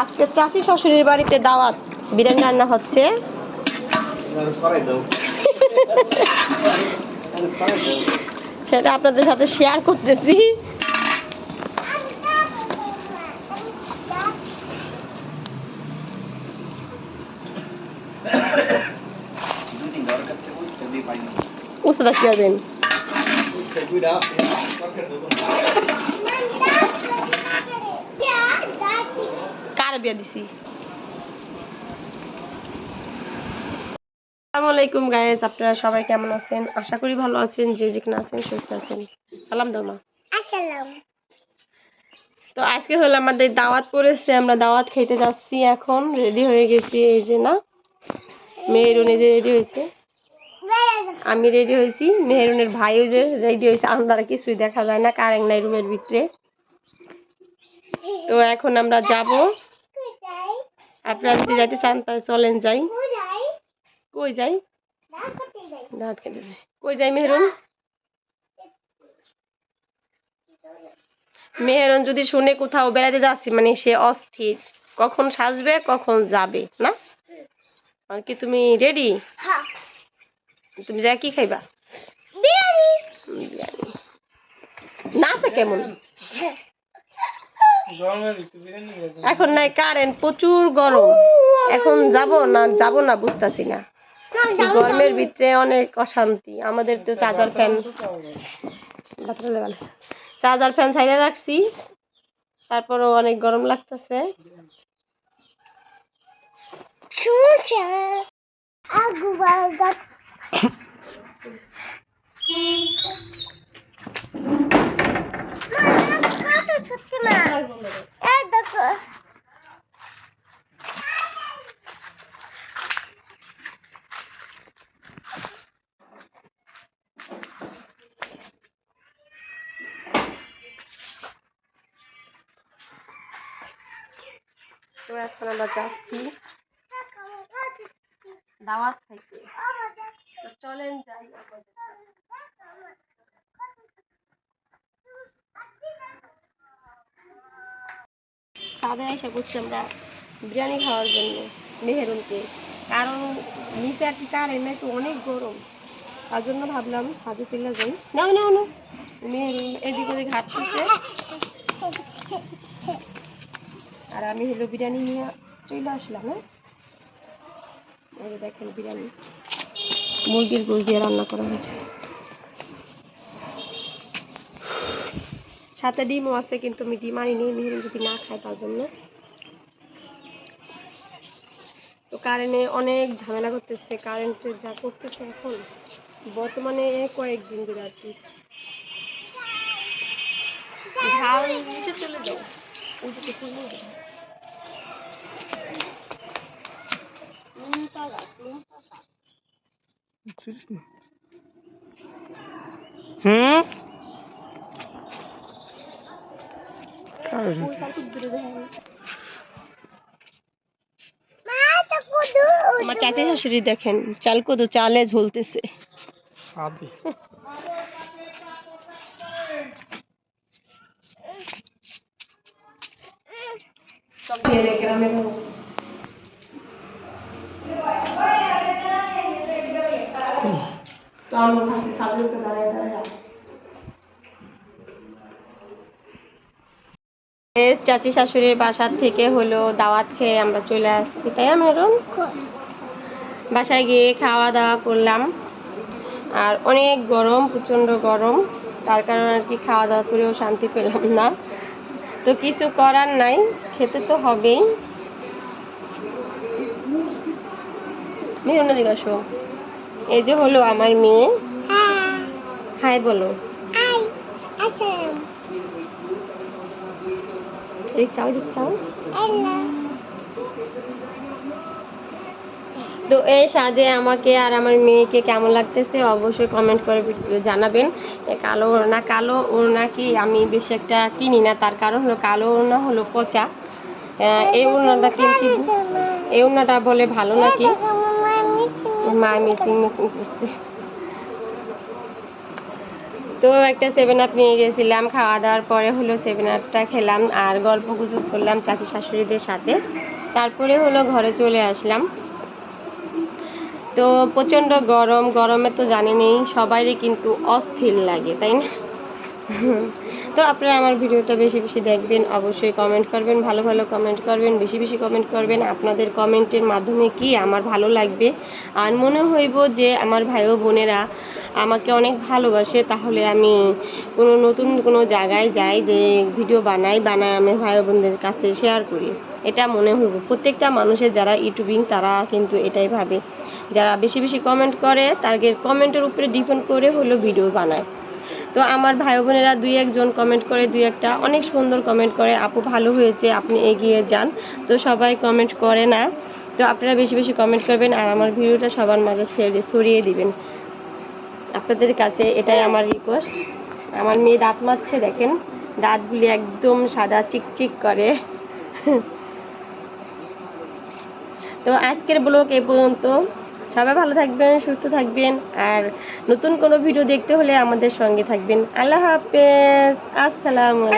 আজকে চাচি শ্বশুরের বাড়িতে দাওয়াত। বিরিয়ানি রান্না হচ্ছে। সেটা আপনাদের সাথে শেয়ার করতেছি। বুঝতে পারছি বিয়া দিছি। আসসালামু আলাইকুম গায়েস আপনারা সবাই কেমন আছেন? আশা করি ভালো আছেন যে যেখানে আছেন সুস্থ আছেন। সালাম দমা তো আজকে হলো আমাদের দাওয়াত পড়েছে আমরা দাওয়াত খেতে যাচ্ছি এখন রেডি হয়ে গেছি এই যে না মেহরুন এই যে রেডি হয়েছে। আমি রেডি হয়েছি মেহরুনের ভাইও যে রেডি হয়েছে আমরা কিছুই দেখা যায় না কারেন্ট নাই রুমের ভিতরে। তো এখন আমরা যাব। আপনারা যদি যাইতে চান তাহলে চলেন যাই। কই যাই? দাঁত খেতে যাই। কই যাই মেহরুন? মেহরুন যদি শুনে কোথাও বেড়াতে যাচ্ছি মানে সে অস্থির কখন সাজবে কখন যাবে না? আর কি তুমি রেডি তুমি যা কি খাইবা? বিরিয়ানি। না আছে কেমন? এখন নাই কারেন্ট প্রচুর গরম। এখন যাব না যাব না, বুঝতেছি না। গরমের ভিতরে অনেক অশান্তি। আমাদের তো চার্জার ফ্যান চার্জার ফ্যান ছাইড়ে রাখছি। তারপরও অনেক গরম লাগতেছে। এখন আমরা যাচ্ছি দাওয়াত চলেন যাই সাদে এসে করছি আমরা বিরিয়ানি খাওয়ার জন্য মেহেরুনকে। কারণ নিচে আর কি কার এমনি তো অনেক গরম। তার জন্য ভাবলাম ছাদে চলে যাই। নাও নাও নাও। মেহেরুন এদিক ওদিক হাঁটতেছে। আর আমি হলো বিরিয়ানি নিয়ে চলে আসলাম হ্যাঁ? দেখেন বিরিয়ানি, মুরগির গোল দিয়ে রান্না করা হয়েছে। সাথে ডিমও আছে, কিন্তু আমি ডিম আনিনি মেহেরুন যদি না খায় তার জন্য। তো কারেন্টে অনেক ঝামেলা করতেছে কারেন্টের যা করতেছে এখন, বর্তমানে কয়েকদিন ধরে আর কি। ঝাল নিচে চলে যাও, ওই যে কোথায় নিয়ে যাও। নুনটা গাছ, নুনটা শাক। হুম ওই শাক খুব দূরে দেখা যায়। আমার চাচা শাশুড়ি দেখেন চাল কত চালে ঝুলতেছে সাদি গ্রামের তো দাঁড়ায় দাঁড়ায় এ চাচি শাশুড়ির বাসার থেকে হলো দাওয়াত খেয়ে আমরা চলে আসছি তাই আমি এরকম বাসায় গিয়ে খাওয়া দাওয়া করলাম। আর অনেক গরম প্রচণ্ড গরম। তার কারণে আর কি খাওয়া দাওয়া করেও শান্তি পেলাম না। তো কিছু করার নাই খেতে তো হবেই। মেরুনা দিকে আসো। এই যে হলো আমার মেয়ে। হাই বলো। চাও চাও। তো এই সাজে আমাকে আর আমার মেয়েকে কেমন লাগতেছে অবশ্যই কমেন্ট করে জানাবেন। কালো ওড়না কালো ওড়না কি আমি বেশি একটা কিনি না তার কারণ হলো কালো ওড়না হলো পচা। এই ওড়নাটা কিনছি এই ওড়নাটা বলে ভালো নাকি? মা মিচিং মিচিং করছে। তো একটা সেভেন আপ নিয়ে গেছিলাম, খাওয়া দাওয়ার পরে হলো সেভেন আপটা খেলাম আর গল্প গুজব করলাম চাচি শাশুড়িদের সাথে। তারপরে হলো ঘরে চলে আসলাম। তো প্রচণ্ড গরম, গরমে তো জানেনই সবারই কিন্তু অস্থির লাগে, তাই না? তো আপনারা আমার ভিডিওটা বেশি বেশি দেখবেন, অবশ্যই কমেন্ট করবেন, ভালো ভালো কমেন্ট করবেন, বেশি বেশি কমেন্ট করবেন। আপনাদের কমেন্টের মাধ্যমে কি আমার ভালো লাগবে? আর মনে হইব যে আমার ভাই ও বোনেরা আমাকে অনেক ভালোবাসে, তাহলে আমি কোনো নতুন কোনো জায়গায় যাই, যে ভিডিও বানাই বানাই আমি ভাই বোনদের কাছে শেয়ার করি। এটা মনে হইব। প্রত্যেকটা মানুষের যারা ইউটিউবিং তারা কিন্তু এটাই ভাবে। যারা বেশি বেশি কমেন্ট করে, তাদের কমেন্টের উপরে ডিপেন্ড করে হলো ভিডিও বানায়। তো আমার ভাই বোনেরা দুই একজন কমেন্ট করে, দুই একটা অনেক সুন্দর কমেন্ট করে, আপু ভালো হয়েছে, আপনি এগিয়ে যান। তো সবাই কমেন্ট করে না। তো আপনারা বেশি বেশি কমেন্ট করবেন আর আমার ভিডিওটা সবার মাঝে শেয়ারে ছড়িয়ে দিবেন। আপনাদের কাছে এটাই আমার রিকোয়েস্ট আমার মেয়ে দাঁত মারছে দেখেন। দাঁতগুলি একদম সাদা চিকচিক করে। তো আজকের ব্লগ এই পর্যন্ত। সবাই ভালো থাকবেন, সুস্থ থাকবেন, আর নতুন কোনো ভিডিও দেখতে হলে আমাদের সঙ্গে থাকবেন আল্লাহ হাফেজ, আসসালামু আলাইকুম.